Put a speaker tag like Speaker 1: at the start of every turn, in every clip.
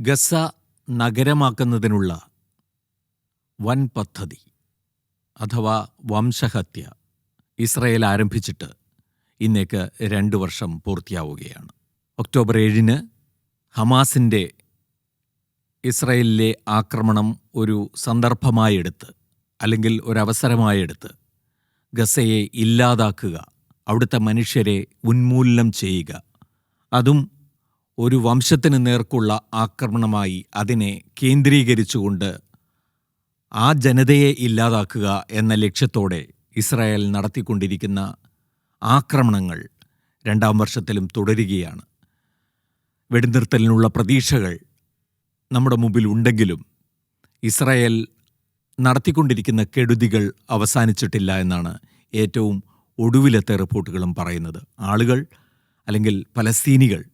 Speaker 1: Gaza നഗരമാക്കുന്നതിനുള്ള വൻ പദ്ധതി അഥവാ വംശഹത്യ ഇസ്രയേൽ ആരംഭിച്ചിട്ട് ഇന്നേക്ക് രണ്ട് വർഷം പൂർത്തിയാവുകയാണ്. ഒക്ടോബർ ഏഴിന് ഹമാസിന്റെ ഇസ്രയേലിലെ ആക്രമണം ഒരു സന്ദർഭമായെടുത്ത് അല്ലെങ്കിൽ ഒരവസരമായെടുത്ത് ഗസയെ ഇല്ലാതാക്കുക അവിടുത്തെ മനുഷ്യരെ ഉന്മൂലനം ചെയ്യുക അതും ഒരു വംശത്തിന് നേർക്കുള്ള ആക്രമണമായി അതിനെ കേന്ദ്രീകരിച്ചുകൊണ്ട് ആ ജനതയെ ഇല്ലാതാക്കുക എന്ന ലക്ഷ്യത്തോടെ ഇസ്രായേൽ നടത്തിക്കൊണ്ടിരിക്കുന്ന ആക്രമണങ്ങൾ രണ്ടാം വർഷത്തിലും തുടരുകയാണ്. വെടിനിർത്തലിനുള്ള പ്രതീക്ഷകൾ നമ്മുടെ മുമ്പിൽ ഉണ്ടെങ്കിലും ഇസ്രായേൽ നടത്തിക്കൊണ്ടിരിക്കുന്ന കെടുതികൾ അവസാനിച്ചിട്ടില്ല എന്നാണ് ഏറ്റവും ഒടുവിലത്തെ റിപ്പോർട്ടുകളും പറയുന്നത്. ആളുകൾ അല്ലെങ്കിൽ പലസ്തീനികൾ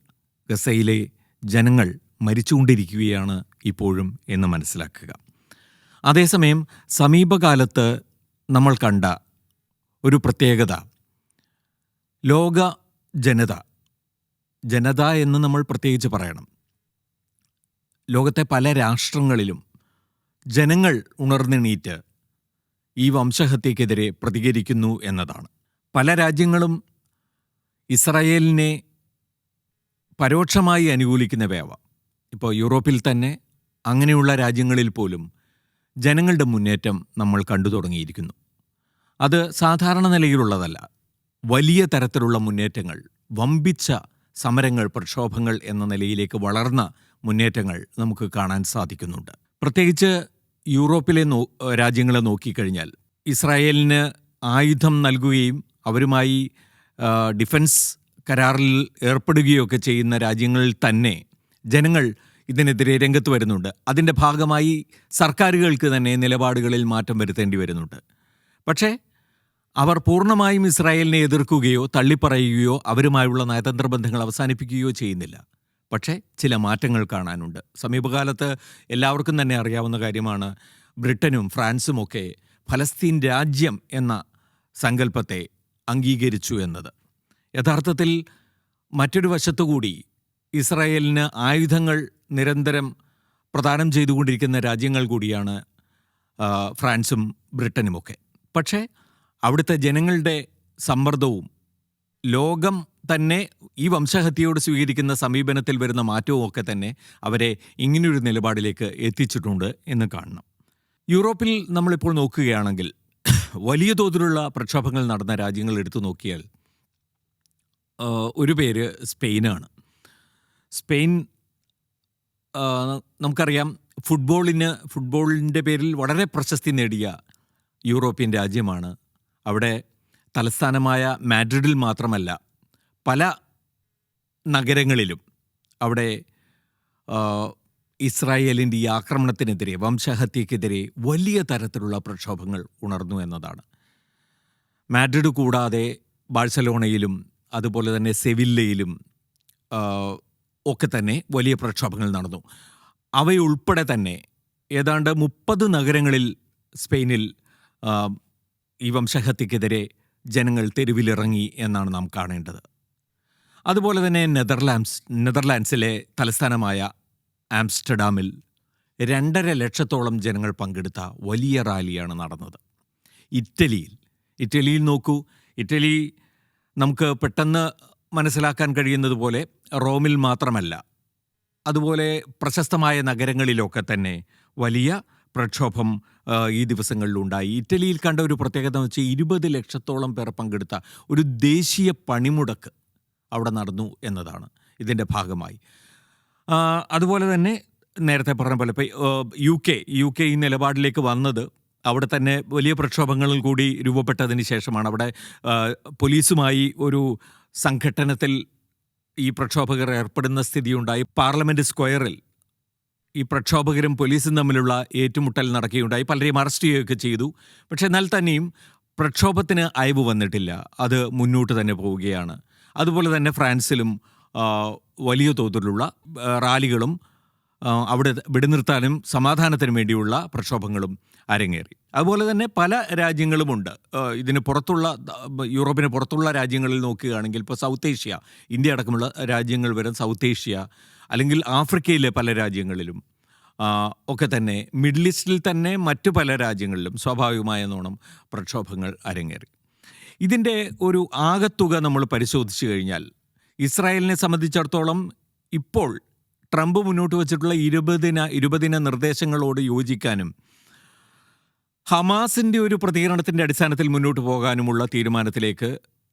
Speaker 1: ഗസയിലെ ജനങ്ങൾ മരിച്ചുകൊണ്ടിരിക്കുകയാണ് ഇപ്പോഴും എന്ന് മനസ്സിലാക്കുക. അതേസമയം സമീപകാലത്ത് നമ്മൾ കണ്ട ഒരു പ്രത്യേകത. ലോക ജനത ജനത എന്ന് നമ്മൾ പ്രത്യേകിച്ച് പറയണം. ലോകത്തെ പല രാഷ്ട്രങ്ങളിലും ജനങ്ങൾ ഉണർന്നെണീറ്റ് ഈ വംശഹത്യക്കെതിരെ പ്രതികരിക്കുന്നു എന്നതാണ്. പല രാജ്യങ്ങളും ഇസ്രായേലിനെ പരോക്ഷമായി അനുകൂലിക്കുന്നവയാവാം ഇപ്പോൾ യൂറോപ്പിൽ തന്നെ അങ്ങനെയുള്ള രാജ്യങ്ങളിൽ പോലും ജനങ്ങളുടെ മുന്നേറ്റം നമ്മൾ കണ്ടു തുടങ്ങിയിരിക്കുന്നു. അത് സാധാരണ നിലയിലുള്ളതല്ല. വലിയ തരത്തിലുള്ള മുന്നേറ്റങ്ങൾ വമ്പിച്ച സമരങ്ങൾ പ്രക്ഷോഭങ്ങൾ എന്ന നിലയിലേക്ക് വളർന്ന മുന്നേറ്റങ്ങൾ നമുക്ക് കാണാൻ സാധിക്കുന്നുണ്ട്. പ്രത്യേകിച്ച് യൂറോപ്പിലെ നോ രാജ്യങ്ങളെ നോക്കിക്കഴിഞ്ഞാൽ ഇസ്രായേലിന് ആയുധം നൽകുകയും അവരുമായി ഡിഫൻസ് കരാറിൽ ഏർപ്പെടുകയൊക്കെ ചെയ്യുന്ന രാജ്യങ്ങളിൽ തന്നെ ജനങ്ങൾ ഇതിനെതിരെ രംഗത്ത് വരുന്നുണ്ട്. അതിന്റെ ഭാഗമായി സർക്കാരുകൾക്ക് തന്നെ നിലപാടുകളിൽ മാറ്റം വരുത്തേണ്ടി വരുന്നുണ്ട്. പക്ഷേ അവർ പൂർണമായും ഇസ്രായേലിനെ എതിർക്കുകയോ തള്ളിപ്പറയുകയോ അവരുമായുള്ള നയതന്ത്ര ബന്ധങ്ങൾ അവസാനിപ്പിക്കുകയോ ചെയ്യുന്നില്ല. പക്ഷേ ചില മാറ്റങ്ങൾ കാണാനുണ്ട്. സമീപകാലത്ത് എല്ലാവർക്കും തന്നെ അറിയാവുന്ന കാര്യമാണ് ബ്രിട്ടനും ഫ്രാൻസും ഒക്കെ ഫലസ്തീൻ രാജ്യം എന്ന സങ്കല്പത്തെ അംഗീകരിച്ചു എന്നത്. യഥാർത്ഥത്തിൽ മറ്റൊരു വശത്തുകൂടി ഇസ്രായേലിന് ആയുധങ്ങൾ നിരന്തരം പ്രദാനം ചെയ്തുകൊണ്ടിരിക്കുന്ന രാജ്യങ്ങൾ കൂടിയാണ് ഫ്രാൻസും ബ്രിട്ടനുമൊക്കെ. പക്ഷേ അവിടുത്തെ ജനങ്ങളുടെ സമ്മർദ്ദവും ലോകം തന്നെ ഈ വംശഹത്യയോട് സ്വീകരിക്കുന്ന സമീപനത്തിൽ വരുന്ന മാറ്റവും ഒക്കെ തന്നെ അവരെ ഇങ്ങനെയൊരു നിലപാടിലേക്ക് എത്തിച്ചിട്ടുണ്ട് എന്ന് കാണണം. യൂറോപ്പിൽ നമ്മളിപ്പോൾ നോക്കുകയാണെങ്കിൽ വലിയ തോതിലുള്ള പ്രക്ഷോഭങ്ങൾ നടന്ന രാജ്യങ്ങൾ എടുത്തു നോക്കിയാൽ ഒരു പേര് സ്പെയിനാണ്. സ്പെയിൻ നമുക്കറിയാം ഫുട്ബോളിന് ഫുട്ബോളിന്റെ പേരിൽ വളരെ പ്രശസ്തി നേടിയ യൂറോപ്യൻ രാജ്യമാണ്. അവിടെ തലസ്ഥാനമായ മാഡ്രിഡിൽ മാത്രമല്ല പല നഗരങ്ങളിലും അവിടെ ഇസ്രായേലിന്റെ ഈ ആക്രമണത്തിനെതിരെ വംശഹത്യക്കെതിരെ വലിയ തരത്തിലുള്ള പ്രക്ഷോഭങ്ങൾ ഉണർന്നു എന്നതാണ്. മാഡ്രിഡ് കൂടാതെ ബാഴ്സലോണയിലും അതുപോലെ തന്നെ സെവില്ലയിലും ഒക്കെ തന്നെ വലിയ പ്രക്ഷോഭങ്ങൾ നടന്നു. അവയുൾപ്പെടെ തന്നെ ഏതാണ്ട് മുപ്പത് നഗരങ്ങളിൽ സ്പെയിനിൽ ഈ വംശഹത്യക്കെതിരെ ജനങ്ങൾ തെരുവിലിറങ്ങി എന്നാണ് നാം കാണേണ്ടത്. അതുപോലെ തന്നെ നെതർലാൻഡ്സ് നെതർലാൻഡ്സിലെ തലസ്ഥാനമായ ആംസ്റ്റർഡാമിൽ രണ്ടര ലക്ഷത്തോളം ജനങ്ങൾ പങ്കെടുത്ത വലിയ റാലിയാണ് നടന്നത്. ഇറ്റലിയിൽ ഇറ്റലിയിൽ നോക്കൂ ഇറ്റലി നമുക്ക് പെട്ടെന്ന് മനസ്സിലാക്കാൻ കഴിയുന്നത് പോലെ റോമിൽ മാത്രമല്ല അതുപോലെ പ്രശസ്തമായ നഗരങ്ങളിലൊക്കെ തന്നെ വലിയ പ്രക്ഷോഭം ഈ ദിവസങ്ങളിലുണ്ടായി. ഇറ്റലിയിൽ കണ്ട ഒരു പ്രത്യേകത എന്ന് വെച്ചാൽ ഇരുപത് ലക്ഷത്തോളം പേർ പങ്കെടുത്ത ഒരു ദേശീയ പണിമുടക്ക് അവിടെ നടന്നു എന്നതാണ് ഇതിന്റെ ഭാഗമായി. അതുപോലെ തന്നെ നേരത്തെ പറഞ്ഞ പോലെ ഇപ്പോൾ യു കെ യു കെ ഈ നിലപാടിലേക്ക് വന്നത് അവിടെ തന്നെ വലിയ പ്രക്ഷോഭങ്ങളിൽ കൂടി രൂപപ്പെട്ടതിന് ശേഷമാണ് അവിടെ പോലീസുമായി ഒരു സംഘട്ടനത്തിൽ ഈ പ്രക്ഷോഭകർ ഏർപ്പെടുന്ന സ്ഥിതിയുണ്ടായി. പാർലമെന്റ് സ്ക്വയറിൽ ഈ പ്രക്ഷോഭകരും പോലീസും തമ്മിലുള്ള ഏറ്റുമുട്ടൽ നടക്കുകയുണ്ടായി. പലരെയും അറസ്റ്റ് ചെയ്യുകയൊക്കെ ചെയ്തു. പക്ഷേ എന്നാൽ തന്നെയും പ്രക്ഷോഭത്തിന് അയവ് വന്നിട്ടില്ല. അത് മുന്നോട്ട് തന്നെ പോവുകയാണ്. അതുപോലെ തന്നെ ഫ്രാൻസിലും വലിയ തോതിലുള്ള റാലികളും അവിടെ വെടിനിർത്താനും സമാധാനത്തിനും വേണ്ടിയുള്ള പ്രക്ഷോഭങ്ങളും അരങ്ങേറി. അതുപോലെ തന്നെ പല രാജ്യങ്ങളുമുണ്ട്. ഇതിന് പുറത്തുള്ള യൂറോപ്പിന് പുറത്തുള്ള രാജ്യങ്ങളിൽ നോക്കുകയാണെങ്കിൽ ഇപ്പോൾ സൗത്ത് ഏഷ്യ ഇന്ത്യ അടക്കമുള്ള രാജ്യങ്ങൾ വരെ സൗത്ത് ഏഷ്യ അല്ലെങ്കിൽ ആഫ്രിക്കയിലെ പല രാജ്യങ്ങളിലും ഒക്കെ തന്നെ മിഡിൽ ഈസ്റ്റിൽ തന്നെ മറ്റു പല രാജ്യങ്ങളിലും സ്വാഭാവികമായ നോണം പ്രക്ഷോഭങ്ങൾ അരങ്ങേറി. ഇതിന്റെ ഒരു ആകത്തുക നമ്മൾ പരിശോധിച്ചു കഴിഞ്ഞാൽ ഇസ്രായേലിനെ സംബന്ധിച്ചിടത്തോളം ഇപ്പോൾ ട്രംപ് മുന്നോട്ട് വച്ചിട്ടുള്ള ഇരുപതിന ഇരുപതിന നിർദ്ദേശങ്ങളോട് യോജിക്കാനും ഹമാസിന്റെ ഒരു പ്രതികരണത്തിന്റെ അടിസ്ഥാനത്തിൽ മുന്നോട്ട് പോകാനുമുള്ള തീരുമാനത്തിലേക്ക്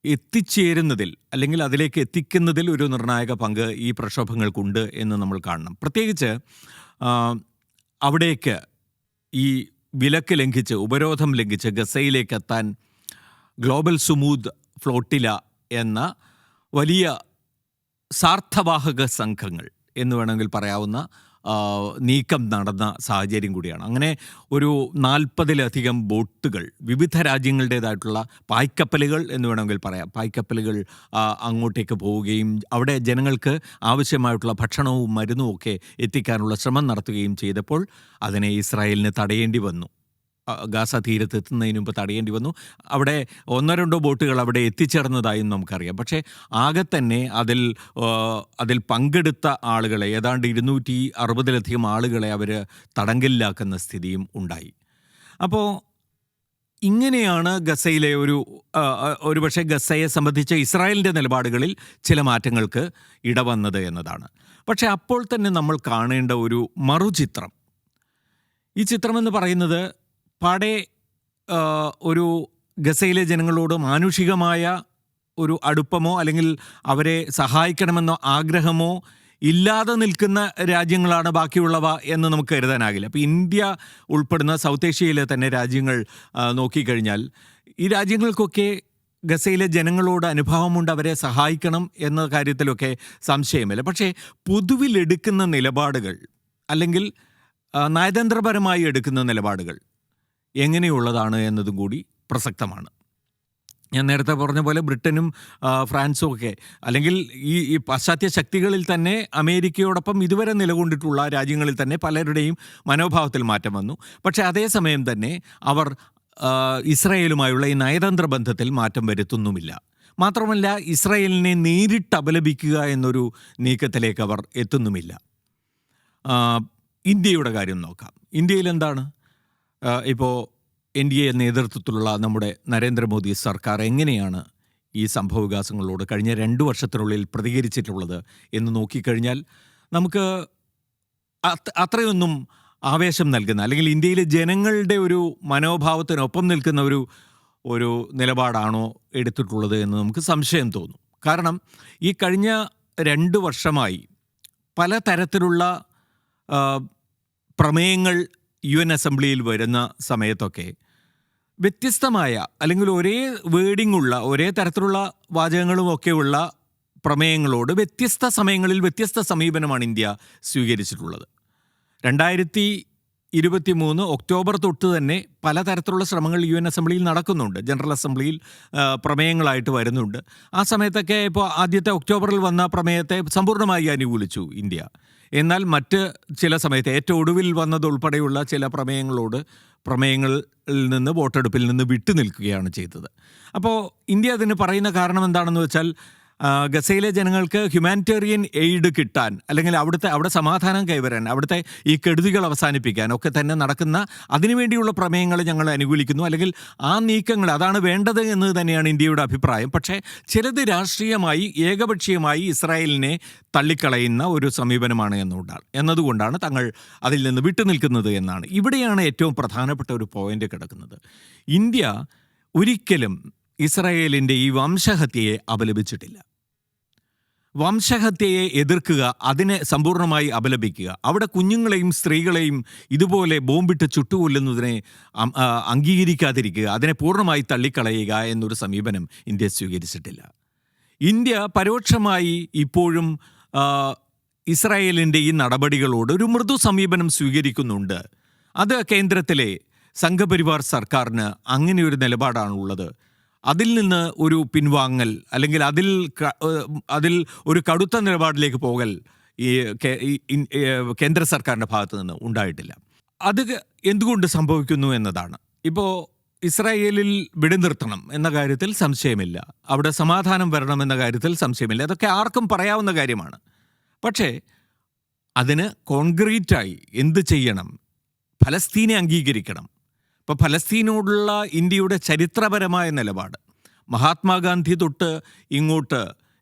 Speaker 1: എത്തിച്ചേരുന്നതിൽ അല്ലെങ്കിൽ അതിലേക്ക് എത്തിക്കുന്നതിൽ ഒരു നിർണായക പങ്ക് ഈ പ്രക്ഷോഭങ്ങൾക്കുണ്ട് എന്ന് നമ്മൾ കാണണം. പ്രത്യേകിച്ച് അവിടേക്ക് ഈ വിലക്ക് ലംഘിച്ച് ഉപരോധം ലംഘിച്ച് ഗസയിലേക്ക് എത്താൻ ഗ്ലോബൽ സുമൂദ് ഫ്ലോട്ടില എന്ന വലിയ സാർത്ഥവാഹക സംഘങ്ങൾ എന്ന് വേണമെങ്കിൽ പറയാവുന്ന നീക്കം നടന്ന സാഹചര്യം കൂടിയാണ്. അങ്ങനെ ഒരു നാൽപ്പതിലധികം ബോട്ടുകൾ വിവിധ രാജ്യങ്ങളുടേതായിട്ടുള്ള പായ്ക്കപ്പലുകൾ എന്ന് വേണമെങ്കിൽ പറയാം. പായ്ക്കപ്പലുകൾ അങ്ങോട്ടേക്ക് പോവുകയും അവിടെ ജനങ്ങൾക്ക് ആവശ്യമായിട്ടുള്ള ഭക്ഷണവും മരുന്നും ഒക്കെ എത്തിക്കാനുള്ള ശ്രമം നടത്തുകയും ചെയ്തപ്പോൾ അതിനെ ഇസ്രായേലിന് തടയേണ്ടി വന്നു. ഗാസ തീരത്ത് എത്തുന്നതിന് മുമ്പ് തടയേണ്ടി വന്നു. അവിടെ ഒന്നോ രണ്ടോ ബോട്ടുകൾ അവിടെ എത്തിച്ചേർന്നതായും നമുക്കറിയാം. പക്ഷേ ആകെ തന്നെ അതിൽ അതിൽ പങ്കെടുത്ത ആളുകളെ ഏതാണ്ട് ഇരുന്നൂറ്റി അറുപതിലധികം ആളുകളെ അവർ തടങ്കലിലാക്കുന്ന സ്ഥിതിയും ഉണ്ടായി. അപ്പോൾ ഇങ്ങനെയാണ് ഗസയിലെ ഒരു ഒരുപക്ഷെ ഗസയെ സംബന്ധിച്ച ഇസ്രായേലിന്റെ നിലപാടുകളിൽ ചില മാറ്റങ്ങൾക്ക് ഇടവന്നത് എന്നതാണ്. പക്ഷേ അപ്പോൾ തന്നെ നമ്മൾ കാണേണ്ട ഒരു മറുചിത്രം. ഈ ചിത്രമെന്ന് പറയുന്നത് പാടെ ഒരു ഗസയിലെ ജനങ്ങളോട് മാനുഷികമായ ഒരു അടുപ്പമോ അല്ലെങ്കിൽ അവരെ സഹായിക്കണമെന്നോ ആഗ്രഹമോ ഇല്ലാതെ നിൽക്കുന്ന രാജ്യങ്ങളാണ് ബാക്കിയുള്ളവ എന്ന് നമുക്ക് കരുതാനാകില്ല. അപ്പോൾ ഇന്ത്യ ഉൾപ്പെടുന്ന സൗത്ത് ഏഷ്യയിലെ തന്നെ രാജ്യങ്ങൾ നോക്കിക്കഴിഞ്ഞാൽ ഈ രാജ്യങ്ങൾക്കൊക്കെ ഗസയിലെ ജനങ്ങളോട് അനുഭവമുണ്ട് അവരെ സഹായിക്കണം എന്ന കാര്യത്തിലൊക്കെ സംശയമില്ല. പക്ഷേ പൊതുവിലെടുക്കുന്ന നിലപാടുകൾ അല്ലെങ്കിൽ നയതന്ത്രപരമായി എടുക്കുന്ന നിലപാടുകൾ എങ്ങനെയുള്ളതാണ് എന്നതും കൂടി പ്രസക്തമാണ്. ഞാൻ നേരത്തെ പറഞ്ഞ പോലെ ബ്രിട്ടനും ഫ്രാൻസും ഒക്കെ അല്ലെങ്കിൽ ഈ ഈ പാശ്ചാത്യ ശക്തികളിൽ തന്നെ അമേരിക്കയോടൊപ്പം ഇതുവരെ നിലകൊണ്ടിട്ടുള്ള രാജ്യങ്ങളിൽ തന്നെ പലരുടെയും മനോഭാവത്തിൽ മാറ്റം വന്നു. പക്ഷേ അതേസമയം തന്നെ അവർ ഇസ്രയേലുമായുള്ള ഈ നയതന്ത്ര ബന്ധത്തിൽ മാറ്റം വരുത്തുന്നുമില്ല. മാത്രമല്ല ഇസ്രയേലിനെ നേരിട്ട് അപലപിക്കുക എന്നൊരു നീക്കത്തിലേക്ക് അവർ എത്തുന്നുമില്ല. ഇന്ത്യയുടെ കാര്യം നോക്കാം. ഇന്ത്യയിൽ എന്താണ്? ഇപ്പോൾ എൻ ഡി എ നേതൃത്വത്തിലുള്ള നമ്മുടെ നരേന്ദ്രമോദി സർക്കാർ എങ്ങനെയാണ് ഈ സംഭവവികാസങ്ങളോട് കഴിഞ്ഞ രണ്ട് വർഷത്തിനുള്ളിൽ പ്രതികരിച്ചിട്ടുള്ളത് എന്ന് നോക്കിക്കഴിഞ്ഞാൽ നമുക്ക് അത്- അത്രയൊന്നും ആവേശം നൽകുന്ന അല്ലെങ്കിൽ ഇന്ത്യയിലെ ജനങ്ങളുടെ ഒരു മനോഭാവത്തിനൊപ്പം നിൽക്കുന്ന ഒരു ഒരു നിലപാടാണോ എടുത്തിട്ടുള്ളത് എന്ന് നമുക്ക് സംശയം തോന്നും. കാരണം ഈ കഴിഞ്ഞ രണ്ട് വർഷമായി പല തരത്തിലുള്ള പ്രമേയങ്ങൾ യു എൻ അസംബ്ലിയിൽ വരുന്ന സമയത്തൊക്കെ വ്യത്യസ്തമായ അല്ലെങ്കിൽ ഒരേ വേർഡിംഗ് ഉള്ള ഒരേ തരത്തിലുള്ള വാചകങ്ങളും ഒക്കെയുള്ള പ്രമേയങ്ങളോട് വ്യത്യസ്ത സമയങ്ങളിൽ വ്യത്യസ്ത സമീപനമാണ് ഇന്ത്യ സ്വീകരിച്ചിട്ടുള്ളത്. രണ്ടായിരത്തി ഇരുപത്തി മൂന്ന് ഒക്ടോബർ തൊട്ട് തന്നെ പലതരത്തിലുള്ള ശ്രമങ്ങൾ യു എൻ അസംബ്ലിയിൽ നടക്കുന്നുണ്ട്. ജനറൽ അസംബ്ലിയിൽ പ്രമേയങ്ങളായിട്ട് വരുന്നുണ്ട്. ആ സമയത്തൊക്കെ ഇപ്പോൾ ആദ്യത്തെ ഒക്ടോബറിൽ വന്ന പ്രമേയത്തെ സമ്പൂർണമായി അനുകൂലിച്ചു ഇന്ത്യ. എന്നാൽ മറ്റ് ചില സമയത്ത് ഏറ്റവും ഒടുവിൽ വന്നതുൾപ്പെടെയുള്ള ചില പ്രമേയങ്ങളോട് പ്രമേയങ്ങളിൽ നിന്ന് വോട്ടെടുപ്പിൽ നിന്ന് വിട്ടു നിൽക്കുകയാണ് ചെയ്തത്. അപ്പോൾ ഇന്ത്യ അതിന് പറയുന്ന കാരണം എന്താണെന്ന് വെച്ചാൽ ഗസയിലെ ജനങ്ങൾക്ക് ഹ്യൂമാനിറ്റേറിയൻ എയ്ഡ് കിട്ടാൻ അല്ലെങ്കിൽ അവിടുത്തെ അവിടെ സമാധാനം കൈവരാൻ അവിടുത്തെ ഈ കെടുതികൾ അവസാനിപ്പിക്കാൻ ഒക്കെ തന്നെ നടക്കുന്ന അതിനുവേണ്ടിയുള്ള പ്രമേയങ്ങൾ ഞങ്ങൾ അനുകൂലിക്കുന്നു. അല്ലെങ്കിൽ ആ നീക്കങ്ങൾ അതാണ് വേണ്ടത് എന്ന് തന്നെയാണ് ഇന്ത്യയുടെ അഭിപ്രായം. പക്ഷേ ചിലത് രാഷ്ട്രീയമായി ഏകപക്ഷീയമായി ഇസ്രായേലിനെ തള്ളിക്കളയുന്ന ഒരു സമീപനമാണ് എന്നുകൊണ്ടാണ് എന്നതുകൊണ്ടാണ് തങ്ങൾ അതിൽ നിന്ന് വിട്ടുനിൽക്കുന്നത് എന്നാണ്. ഇവിടെയാണ് ഏറ്റവും പ്രധാനപ്പെട്ട ഒരു പോയിന്റ് കിടക്കുന്നത്. ഇന്ത്യ ഒരിക്കലും ഇസ്രായേലിന്റെ ഈ വംശഹത്യയെ അപലപിച്ചിട്ടില്ല. വംശഹത്യയെ എതിർക്കുക അതിനെ സമ്പൂർണമായി അപലപിക്കുക. അവിടെ കുഞ്ഞുങ്ങളെയും സ്ത്രീകളെയും ഇതുപോലെ ബോംബിട്ട് ചുട്ടുകൊല്ലുന്നതിനെ അംഗീകരിക്കാതിരിക്കുക അതിനെ പൂർണമായി തള്ളിക്കളയുക എന്നൊരു സമീപനം ഇന്ത്യ സ്വീകരിച്ചിട്ടില്ല. ഇന്ത്യ പരോക്ഷമായി ഇപ്പോഴും ഇസ്രായേലിന്റെ ഈ നടപടികളോട് ഒരു മൃദു സമീപനം സ്വീകരിക്കുന്നുണ്ട്. അത് കേന്ദ്രത്തിലെ സംഘപരിവാർ സർക്കാരിന് അങ്ങനെയൊരു നിലപാടാണുള്ളത്. അതിൽ നിന്ന് ഒരു പിൻവാങ്ങൽ അല്ലെങ്കിൽ അതിൽ അതിൽ ഒരു കടുത്ത നിലപാടിലേക്ക് പോകൽ ഈ കേന്ദ്ര സർക്കാരിന്റെ ഭാഗത്ത് നിന്ന് ഉണ്ടായിട്ടില്ല. അത് എന്തുകൊണ്ട് സംഭവിക്കുന്നു എന്നതാണ്. ഇപ്പോൾ ഇസ്രായേലിൽ വെടിനിർത്തണം എന്ന കാര്യത്തിൽ സംശയമില്ല. അവിടെ സമാധാനം വരണം എന്ന കാര്യത്തിൽ സംശയമില്ല. അതൊക്കെ ആർക്കും പറയാവുന്ന കാര്യമാണ്. പക്ഷേ അതിന് കോൺക്രീറ്റായി എന്ത് ചെയ്യണം? ഫലസ്തീനെ അംഗീകരിക്കണം. ഇപ്പോൾ ഫലസ്തീനോടുള്ള ഇന്ത്യയുടെ ചരിത്രപരമായ നിലപാട്. മഹാത്മാഗാന്ധി തൊട്ട് ഇങ്ങോട്ട്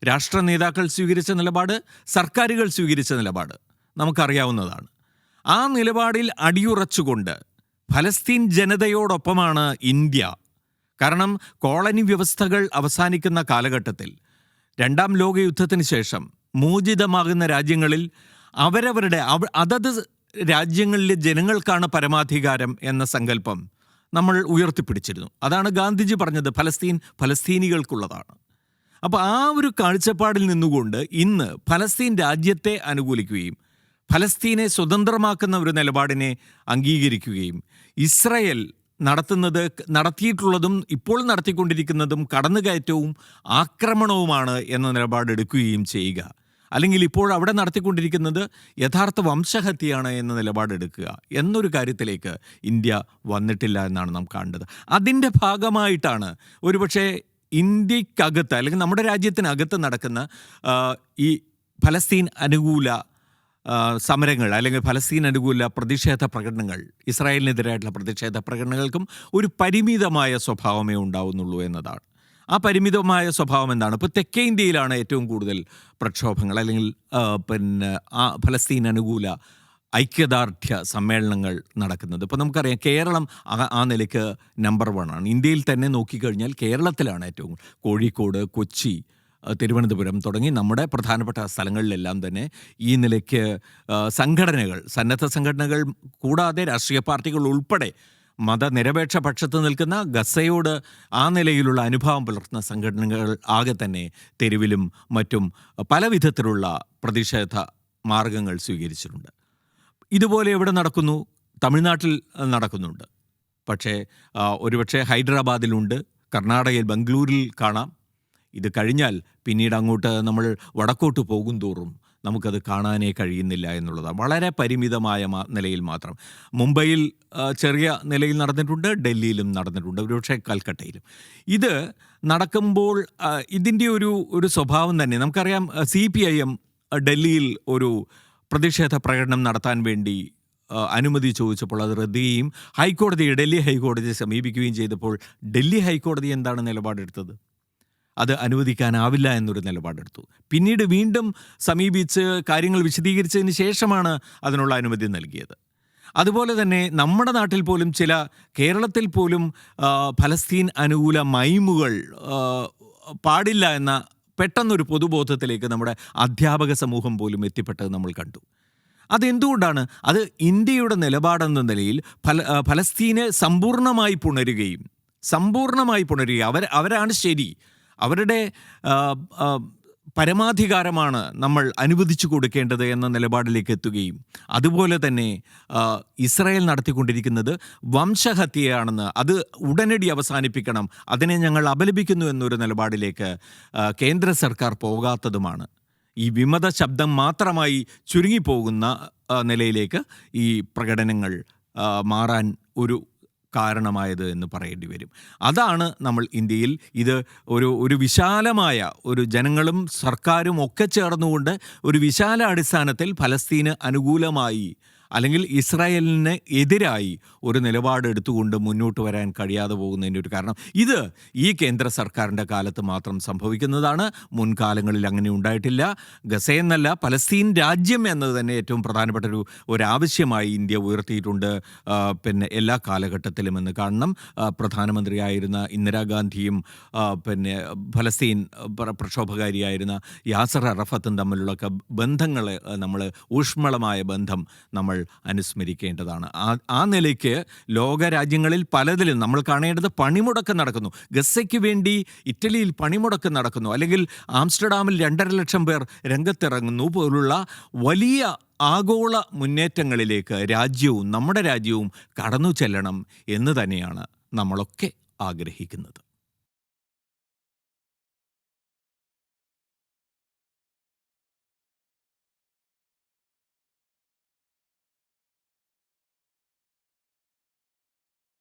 Speaker 1: രാഷ്ട്ര നേതാക്കൾ സ്വീകരിച്ച നിലപാട് സർക്കാരുകൾ സ്വീകരിച്ച നിലപാട് നമുക്കറിയാവുന്നതാണ്. ആ നിലപാടിൽ അടിയുറച്ചുകൊണ്ട് ഫലസ്തീൻ ജനതയോടൊപ്പമാണ് ഇന്ത്യ. കാരണം കോളനി വ്യവസ്ഥകൾ അവസാനിക്കുന്ന കാലഘട്ടത്തിൽ രണ്ടാം ലോകയുദ്ധത്തിന് ശേഷം മോചിതമാകുന്ന രാജ്യങ്ങളിൽ അവരവരുടെ അവ അതത് രാജ്യങ്ങളിലെ ജനങ്ങൾക്കാണ് പരമാധികാരം എന്ന സങ്കല്പം നമ്മൾ ഉയർത്തിപ്പിടിച്ചിരുന്നു. അതാണ് ഗാന്ധിജി പറഞ്ഞത് ഫലസ്തീൻ ഫലസ്തീനികൾക്കുള്ളതാണ്. അപ്പോൾ ആ ഒരു കാഴ്ചപ്പാടിൽ നിന്നുകൊണ്ട് ഇന്ന് ഫലസ്തീൻ രാജ്യത്തെ അനുകൂലിക്കുകയും ഫലസ്തീനെ സ്വതന്ത്രമാക്കുന്ന ഒരു നിലപാടിനെ അംഗീകരിക്കുകയും ഇസ്രയേൽ നടത്തുന്നത് നടത്തിയിട്ടുള്ളതും ഇപ്പോൾ നടത്തിക്കൊണ്ടിരിക്കുന്നതും കടന്നുകയറ്റവും ആക്രമണവുമാണ് എന്ന നിലപാടെടുക്കുകയും ചെയ്യുക. അല്ലെങ്കിൽ ഇപ്പോൾ അവിടെ നടത്തിക്കൊണ്ടിരിക്കുന്നത് യഥാർത്ഥ വംശഹത്യയാണ് എന്ന നിലപാടെടുക്കുക എന്നൊരു കാര്യത്തിലേക്ക് ഇന്ത്യ വന്നിട്ടില്ല എന്നാണ് നാം കാണേണ്ടത് അതിന്റെ ഭാഗമായിട്ടാണ് ഒരുപക്ഷെ ഇന്ത്യക്കകത്ത് അല്ലെങ്കിൽ നമ്മുടെ രാജ്യത്തിനകത്ത് നടക്കുന്ന ഈ ഫലസ്തീൻ അനുകൂല സമരങ്ങൾ അല്ലെങ്കിൽ ഫലസ്തീൻ അനുകൂല പ്രതിഷേധ പ്രകടനങ്ങൾ ഇസ്രായേലിനെതിരായിട്ടുള്ള പ്രതിഷേധ പ്രകടനങ്ങൾക്കും ഒരു പരിമിതമായ സ്വഭാവമേ ഉണ്ടാവുന്നുള്ളൂ എന്നതാണ്. ആ പരിമിതമായ സ്വഭാവം എന്താണ്? ഇപ്പോൾ തെക്കേ ഇന്ത്യയിലാണ് ഏറ്റവും കൂടുതൽ പ്രക്ഷോഭങ്ങൾ അല്ലെങ്കിൽ പിന്നെ ആ ഫലസ്തീൻ അനുകൂല ഐക്യദാർഢ്യ സമ്മേളനങ്ങൾ നടക്കുന്നത്. ഇപ്പോൾ നമുക്കറിയാം കേരളം ആ- നിലയ്ക്ക് നമ്പർ വൺ ആണ്. ഇന്ത്യയിൽ തന്നെ നോക്കിക്കഴിഞ്ഞാൽ കേരളത്തിലാണ് ഏറ്റവും കോഴിക്കോട് കൊച്ചി തിരുവനന്തപുരം തുടങ്ങി നമ്മുടെ പ്രധാനപ്പെട്ട സ്ഥലങ്ങളിലെല്ലാം തന്നെ ഈ നിലയ്ക്ക് സംഘടനകൾ സന്നദ്ധ സംഘടനകൾ കൂടാതെ രാഷ്ട്രീയ പാർട്ടികൾ ഉൾപ്പെടെ മതനിരപേക്ഷ പക്ഷത്ത് നിൽക്കുന്ന ഗസയോട് ആ നിലയിലുള്ള അനുഭാവം പുലർത്തുന്ന സംഘടനകൾ ആകെ തന്നെ തെരുവിലും മറ്റും പല വിധത്തിലുള്ള പ്രതിഷേധ മാർഗങ്ങൾ സ്വീകരിച്ചിട്ടുണ്ട്. ഇതുപോലെ എവിടെ നടക്കുന്നു? തമിഴ്നാട്ടിൽ നടക്കുന്നുണ്ട്. പക്ഷേ ഒരുപക്ഷെ ഹൈദരാബാദിലുണ്ട്. കർണാടകയിൽ ബംഗളൂരിൽ കാണാം. ഇത് കഴിഞ്ഞാൽ പിന്നീട് അങ്ങോട്ട് നമ്മൾ വടക്കോട്ട് പോകും തോറും നമുക്കത് കാണാനേ കഴിയുന്നില്ല എന്നുള്ളതാണ് വളരെ പരിമിതമായ നിലയിൽ മാത്രം. മുംബൈയിൽ ചെറിയ നിലയിൽ നടന്നിട്ടുണ്ട് ഡൽഹിയിലും നടന്നിട്ടുണ്ട് ഒരുപക്ഷെ കൽക്കട്ടയിലും. ഇത് നടക്കുമ്പോൾ ഇതിന്റെ ഒരു ഒരു സ്വഭാവം തന്നെ. നമുക്കറിയാം സി പി ഐ എം ഡൽഹിയിൽ ഒരു പ്രതിഷേധ പ്രകടനം നടത്താൻ വേണ്ടി അനുമതി ചോദിച്ചപ്പോൾ അത് റദ്ദുകയും ഹൈക്കോടതി ഡൽഹി ഹൈക്കോടതിയെ സമീപിക്കുകയും ചെയ്തപ്പോൾ ഡൽഹി ഹൈക്കോടതി എന്താണ് നിലപാടെടുത്തത്? അത് അനുവദിക്കാനാവില്ല എന്നൊരു നിലപാടെടുത്തു. പിന്നീട് വീണ്ടും സമീപിച്ച് കാര്യങ്ങൾ വിശദീകരിച്ചതിന് ശേഷമാണ് അതിനുള്ള അനുമതി നൽകിയത്. അതുപോലെ തന്നെ നമ്മുടെ നാട്ടിൽ പോലും ചില കേരളത്തിൽ പോലും ഫലസ്തീൻ അനുകൂല മൈമുകൾ പാടില്ല എന്ന പെട്ടെന്നൊരു പൊതുബോധത്തിലേക്ക് നമ്മുടെ അധ്യാപക സമൂഹം പോലും എത്തിപ്പെട്ടത് നമ്മൾ കണ്ടു. അതെന്തുകൊണ്ടാണ്? അത് ഇന്ത്യയുടെ നിലപാടെന്ന നിലയിൽ ഫല ഫലസ്തീനെ സമ്പൂർണമായി പുണരുകയും സമ്പൂർണമായി പുണരുകയും അവർ അവരാണ് ശരി അവരുടെ പരമാധികാരമാണ് നമ്മൾ അനുവദിച്ചു കൊടുക്കേണ്ടത് എന്ന നിലപാടിലേക്ക് എത്തുകയും അതുപോലെ തന്നെ ഇസ്രായേൽ നടത്തിക്കൊണ്ടിരിക്കുന്നത് വംശഹത്യയാണെന്ന് അത് ഉടനടി അവസാനിപ്പിക്കണം. അതിനെ ഞങ്ങൾ അപലപിക്കുന്നു എന്നൊരു നിലപാടിലേക്ക് കേന്ദ്ര സർക്കാർ പോകാത്തതുമാണ്. ഈ വിമത ശബ്ദം മാത്രമായി ചുരുങ്ങിപ്പോകുന്ന നിലയിലേക്ക് ഈ പ്രകടനങ്ങൾ മാറാൻ ഒരു കാരണമായത് എന്ന് പറയേണ്ടി വരും. അതാണ് നമ്മൾ ഇന്ത്യയിൽ ഇത് ഒരു ഒരു വിശാലമായ ഒരു ജനങ്ങളും സർക്കാരും ഒക്കെ ചേർന്നുകൊണ്ട് ഒരു വിശാല അടിസ്ഥാനത്തിൽ ഫലസ്തീന് അനുകൂലമായി അല്ലെങ്കിൽ ഇസ്രായേലിന് എതിരായി ഒരു നിലപാട് എടുത്തുകൊണ്ട് മുന്നോട്ട് വരാൻ കഴിയാതെ പോകുന്നതിന്റെ ഒരു കാരണം. ഇത് ഈ കേന്ദ്ര സർക്കാരിന്റെ കാലത്ത് മാത്രം സംഭവിക്കുന്നതാണ്. മുൻകാലങ്ങളിൽ അങ്ങനെ ഉണ്ടായിട്ടില്ല. ഗസയെന്നല്ല പലസ്തീൻ രാജ്യം എന്നത് തന്നെ ഏറ്റവും പ്രധാനപ്പെട്ട ഒരു ഒരാവശ്യമായി ഇന്ത്യ ഉയർത്തിയിട്ടുണ്ട്. പിന്നെ എല്ലാ കാലഘട്ടത്തിലും എന്ന് കാണണം. പ്രധാനമന്ത്രിയായിരുന്ന ഇന്ദിരാഗാന്ധിയും പിന്നെ ഫലസ്തീൻ പ്ര- പ്രക്ഷോഭകാരിയായിരുന്ന യാസർ അറഫത്തും തമ്മിലുള്ള ബന്ധങ്ങൾ നമ്മൾ ഊഷ്മളമായ ബന്ധം നമ്മൾ അനുസ്മരിക്കേണ്ടതാണ്. ആ ആ നിലയ്ക്ക് ലോകരാജ്യങ്ങളിൽ പലതിലും നമ്മൾ കാണേണ്ടത് പണിമുടക്ക് നടക്കുന്നു. ഗസയ്ക്ക് വേണ്ടി ഇറ്റലിയിൽ പണിമുടക്ക് നടക്കുന്നു. അല്ലെങ്കിൽ ആംസ്റ്റർഡാമിൽ രണ്ടര ലക്ഷം പേർ രംഗത്തിറങ്ങുന്നു പോലുള്ള വലിയ ആഗോള മുന്നേറ്റങ്ങളിലേക്ക് രാജ്യവും നമ്മുടെ രാജ്യവും കടന്നു ചെല്ലണം എന്ന് തന്നെയാണ് നമ്മളൊക്കെ ആഗ്രഹിക്കുന്നത്.